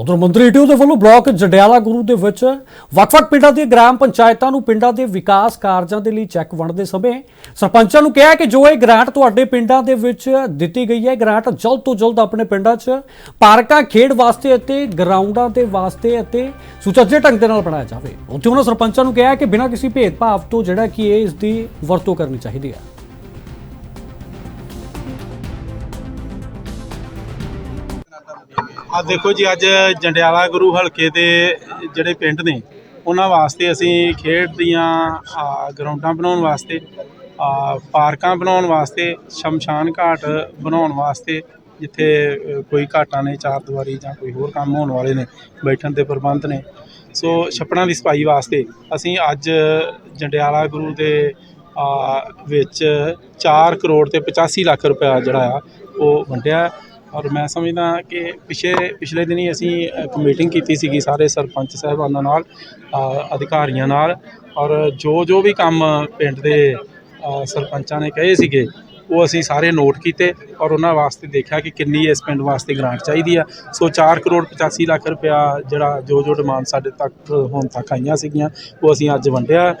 ਉਧਰ ਮੰਤਰੀ ਟਿਊ ਦੇ ਵੱਲੋਂ ਬਲਾਕ ਜੰਡਿਆਲਾ ਗੁਰੂ ਦੇ ਵਿੱਚ ਵੱਖ-ਵੱਖ ਪਿੰਡਾਂ ਦੀਆਂ ਗ੍ਰਾਮ ਪੰਚਾਇਤਾਂ ਨੂੰ ਪਿੰਡਾਂ ਦੇ ਵਿਕਾਸ ਕਾਰਜਾਂ ਦੇ ਲਈ ਚੈੱਕ ਵੰਡਦੇ ਸਮੇਂ ਸਰਪੰਚਾਂ ਨੂੰ ਕਿਹਾ ਕਿ ਜੋ ਇਹ ਗ੍ਰਾਂਟ ਤੁਹਾਡੇ ਪਿੰਡਾਂ ਦੇ ਵਿੱਚ ਦਿੱਤੀ ਗਈ ਹੈ ਗ੍ਰਾਂਟ ਜਲਦ ਤੋਂ ਜਲਦ ਆਪਣੇ ਪਿੰਡਾਂ 'ਚ ਪਾਰਕਾਂ, ਖੇਡ ਵਾਸਤੇ ਅਤੇ ਗਰਾਊਂਡਾਂ ਦੇ ਵਾਸਤੇ ਅਤੇ ਸੁਚੱਜੇ ਢੰਗ ਦੇ ਨਾਲ ਬਣਾਇਆ ਜਾਵੇ। ਉੱਥੇ ਉਹਨਾਂ ਸਰਪੰਚਾਂ ਨੂੰ ਕਿਹਾ ਕਿ ਬਿਨਾਂ ਕਿਸੇ ਭੇਦਭਾਵ ਤੋਂ ਜਿਹੜਾ ਕਿ ਇਹ ਇਸ ਦੀ ਵਰਤੋਂ ਕਰਨੀ ਚਾਹੀਦੀ ਹੈ। ਆ ਦੇਖੋ ਜੀ, ਅੱਜ ਜੰਡਿਆਲਾ ਗੁਰੂ ਹਲਕੇ ਦੇ ਜਿਹੜੇ ਪਿੰਡ ਨੇ, ਉਹਨਾਂ ਵਾਸਤੇ ਅਸੀਂ ਖੇਡ ਦੀਆਂ ਗਰਾਊਂਡਾਂ ਬਣਾਉਣ ਵਾਸਤੇ ਪਾਰਕਾਂ ਬਣਾਉਣ ਵਾਸਤੇ, ਸ਼ਮਸ਼ਾਨ ਘਾਟ ਬਣਾਉਣ ਵਾਸਤੇ ਜਿੱਥੇ ਕੋਈ ਘਾਟਾਂ ਨੇ, ਚਾਰ ਦੀਵਾਰੀ ਜਾਂ ਕੋਈ ਹੋਰ ਕੰਮ ਹੋਣ ਵਾਲੇ ਨੇ, ਬੈਠਣ ਦੇ ਪ੍ਰਬੰਧ ਨੇ। ਸੋ ਛੱਪੜਾਂ ਦੀ ਸਫ਼ਾਈ ਵਾਸਤੇ ਅਸੀਂ ਅੱਜ ਜੰਡਿਆਲਾ ਗੁਰੂ ਦੇ ਵਿੱਚ 4 ਕਰੋੜ ਤੇ 85 ਲੱਖ ਰੁਪਇਆ ਜਿਹੜਾ ਆ, ਉਹ ਵੰਡਿਆ। ਔਰ ਮੈਂ ਸਮਝਦਾ ਕਿ ਪਿਛੇ ਪਿਛਲੇ ਦਿਨੀ ਅਸੀਂ ਇੱਕ ਮੀਟਿੰਗ ਕੀਤੀ ਸੀਗੀ ਸਾਰੇ ਸਰਪੰਚ ਸਾਹਿਬਾਨਾਂ ਨਾਲ ਅ, ਅਧਿਕਾਰੀਆਂ ਨਾਲ ਔਰ ਜੋ ਜੋ ਵੀ ਕੰਮ ਪਿੰਡ ਦੇ ਅ, ਸਰਪੰਚਾਂ ਨੇ ਕਹੇ ਸੀਗੇ ਉਹ ਅਸੀਂ ਸਾਰੇ ਨੋਟ ਕੀਤੇ ਔਰ ਉਹਨਾਂ ਵਾਸਤੇ ਦੇਖਿਆ ਕਿ ਕਿੰਨੀ ਇਸ ਪਿੰਡ ਵਾਸਤੇ ਗ੍ਰਾਂਟ ਚਾਹੀਦੀ ਆ। ਸੋ 4 ਕਰੋੜ 85 ਲੱਖ ਰੁਪਇਆ ਜਿਹੜਾ ਜੋ ਜੋ ਡਿਮਾਂਡ ਸਾਡੇ ਤੱਕ ਹੁਣ ਤੱਕ ਆਈਆਂ ਸੀਗੀਆਂ ਉਹ ਅਸੀਂ ਅੱਜ ਵੰਡਿਆ।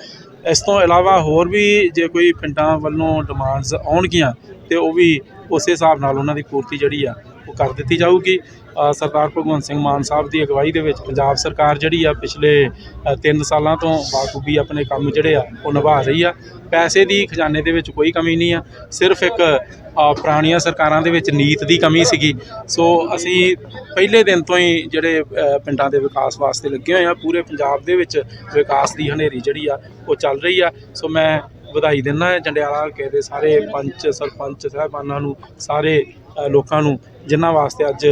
ਇਸ ਤੋਂ ਇਲਾਵਾ ਹੋਰ ਵੀ ਜੇ ਕੋਈ ਪਿੰਡਾਂ ਵੱਲੋਂ ਡਿਮਾਂਡਸ ਆਉਣਗੀਆਂ ਤੇ ਉਹ ਵੀ ਉਸੇ ਹਿਸਾਬ ਨਾਲ ਉਹਨਾਂ ਦੀ ਪੂਰਤੀ ਜਿਹੜੀ ਆ ਉਹ ਕਰ ਦਿੱਤੀ ਜਾਊਗੀ। ਸਰਦਾਰ ਭਗਵੰਤ ਸਿੰਘ ਮਾਨ ਸਾਹਿਬ ਦੀ ਅਗਵਾਈ ਦੇ ਵਿੱਚ ਪੰਜਾਬ ਸਰਕਾਰ ਜਿਹੜੀ ਆ ਪਿਛਲੇ 3 ਸਾਲਾਂ ਤੋਂ ਬਾਖੂਬੀ ਆਪਣੇ ਕੰਮ ਜਿਹੜੇ ਆ ਉਹ ਨਿਭਾ ਰਹੀ ਆ। ਪੈਸੇ ਦੀ ਖਜ਼ਾਨੇ ਦੇ ਵਿੱਚ ਕੋਈ ਕਮੀ ਨਹੀਂ ਆ। ਸਿਰਫ ਇੱਕ ਪੁਰਾਣੀਆਂ ਸਰਕਾਰਾਂ ਦੇ ਵਿੱਚ ਨੀਤ ਦੀ ਕਮੀ ਸੀਗੀ। ਸੋ ਅਸੀਂ ਪਹਿਲੇ ਦਿਨ ਤੋਂ ਹੀ ਜਿਹੜੇ ਪਿੰਡਾਂ ਦੇ ਵਿਕਾਸ ਵਾਸਤੇ ਲੱਗੇ ਹੋਏ ਆ। ਪੂਰੇ ਪੰਜਾਬ ਦੇ ਵਿੱਚ ਵਿਕਾਸ ਦੀ ਹਨੇਰੀ ਜਿਹੜੀ ਆ ਉਹ ਚੱਲ ਰਹੀ ਆ। ਸੋ ਮੈਂ ਵਧਾਈ ਦਿੰਦਾ ਹਾਂ ਜੰਡਿਆਲਾ ਹਲਕੇ ਦੇ ਸਾਰੇ ਪੰਚ, ਸਰਪੰਚ, ਸਾਹਿਬਾਨਾਂ ਨੂੰ, ਸਾਰੇ ਲੋਕਾਂ ਨੂੰ, ਜਿਨ੍ਹਾਂ ਵਾਸਤੇ ਅੱਜ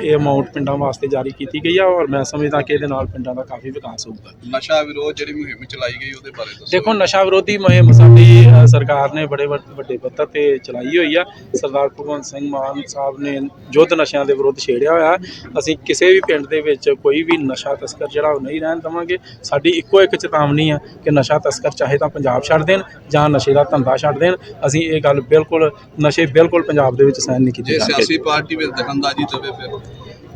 ਇਹ ਅਮਾਉਂਟ ਪਿੰਡਾਂ ਵਾਸਤੇ ਜਾਰੀ ਕੀਤੀ ਗਈ ਆ ਔਰ ਮੈਂ ਸਮਝਦਾ ਕਿ ਇਹਦੇ ਨਾਲ ਪਿੰਡਾਂ ਦਾ ਕਾਫੀ ਵਿਕਾਸ ਹੋਊਗਾ। ਨਸ਼ਾ ਵਿਰੋਧ ਜਿਹੜੀ ਮੁਹਿੰਮ ਚਲਾਈ ਗਈ ਉਹਦੇ ਬਾਰੇ ਦੱਸੋ। ਦੇਖੋ ਨਸ਼ਾ ਵਿਰੋਧੀ ਮੁਹਿੰਮ ਸਾਡੀ ਅ, ਸਰਕਾਰ ਨੇ ਬੜੇ ਵੱਡ- ਵੱਡੇ ਪੱਧਰ ਤੇ ਚਲਾਈ ਹੋਈ ਆ। ਸਰਦਾਰ ਭਗਵੰਤ ਸਿੰਘ ਮਾਨ ਸਾਹਿਬ ਨੇ ਯੁੱਧ ਨਸ਼ਿਆਂ ਦੇ ਵਿਰੁੱਧ ਛੇੜਿਆ ਹੋਇਆ। ਅਸੀਂ ਕਿਸੇ ਵੀ ਪਿੰਡ ਦੇ ਵਿੱਚ ਕੋਈ ਵੀ ਨਸ਼ਾ ਤਸਕਰ ਜਿਹੜਾ ਉਹ ਨਹੀਂ ਰਹਿਣ ਦੇਵਾਂਗੇ। ਸਾਡੀ ਇੱਕੋ ਇੱਕ ਚੇਤਾਵਨੀ ਆ ਕਿ ਨਸ਼ਾ ਤਸਕਰ ਚਾਹੇ ਤਾਂ ਪੰਜਾਬ ਛੱਡ ਦੇਣ ਜਾਂ ਨਸ਼ੇ ਦਾ ਧੰਦਾ ਛੱਡ ਦੇਣ। ਅਸੀਂ ਇਹ ਗੱਲ ਬਿਲਕੁਲ ਨਸ਼ੇ ਬਿਲਕੁਲ ਪੰਜਾਬ ਦੇ ਵਿੱਚ ਸਹਿਣ ਨਹੀਂ ਕੀਤੇ ਜੇ ਜਾਣਗੇ ਸਿਆਸੀ ਪਾਰਟੀ ਵਿੱਚ ਦਖਲਅੰਦਾਜ਼ੀ ਦੇਵੇ ਫਿਰ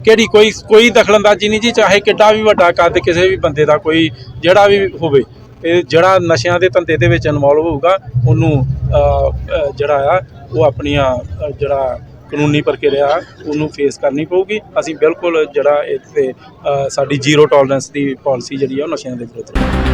ਕਿਹੜੀ ਕੋਈ ਕੋਈ ਦਖਲਅੰਦਾਜ਼ੀ ਨਹੀਂ ਜੀ, ਚਾਹੇ ਕਿੱਡਾ ਵੀ ਵੱਡਾ ਕੱਦ ਕਿਸੇ ਵੀ ਬੰਦੇ ਦਾ ਕੋਈ ਜਿਹੜਾ ਵੀ ਹੋਵੇ, ਇਹ ਜਿਹੜਾ ਨਸ਼ਿਆਂ ਦੇ ਧੰਦੇ ਦੇ ਵਿੱਚ ਇਨਵੋਲਵ ਹੋਊਗਾ, ਉਹਨੂੰ ਜਿਹੜਾ ਆ, ਉਹ ਆਪਣੀਆਂ ਜਿਹੜਾ ਕਾਨੂੰਨੀ ਪ੍ਰਕਿਰਿਆ ਉਹਨੂੰ ਫੇਸ ਕਰਨੀ ਪਊਗੀ। ਅਸੀਂ ਬਿਲਕੁਲ ਜਿਹੜਾ ਇੱਥੇ ਸਾਡੀ ਜ਼ੀਰੋ ਟੋਲਰੈਂਸ ਦੀ ਪਾਲਿਸੀ ਜਿਹੜੀ ਆ, ਉਹ ਨਸ਼ਿਆਂ ਦੇ ਵਿਰੁੱਧ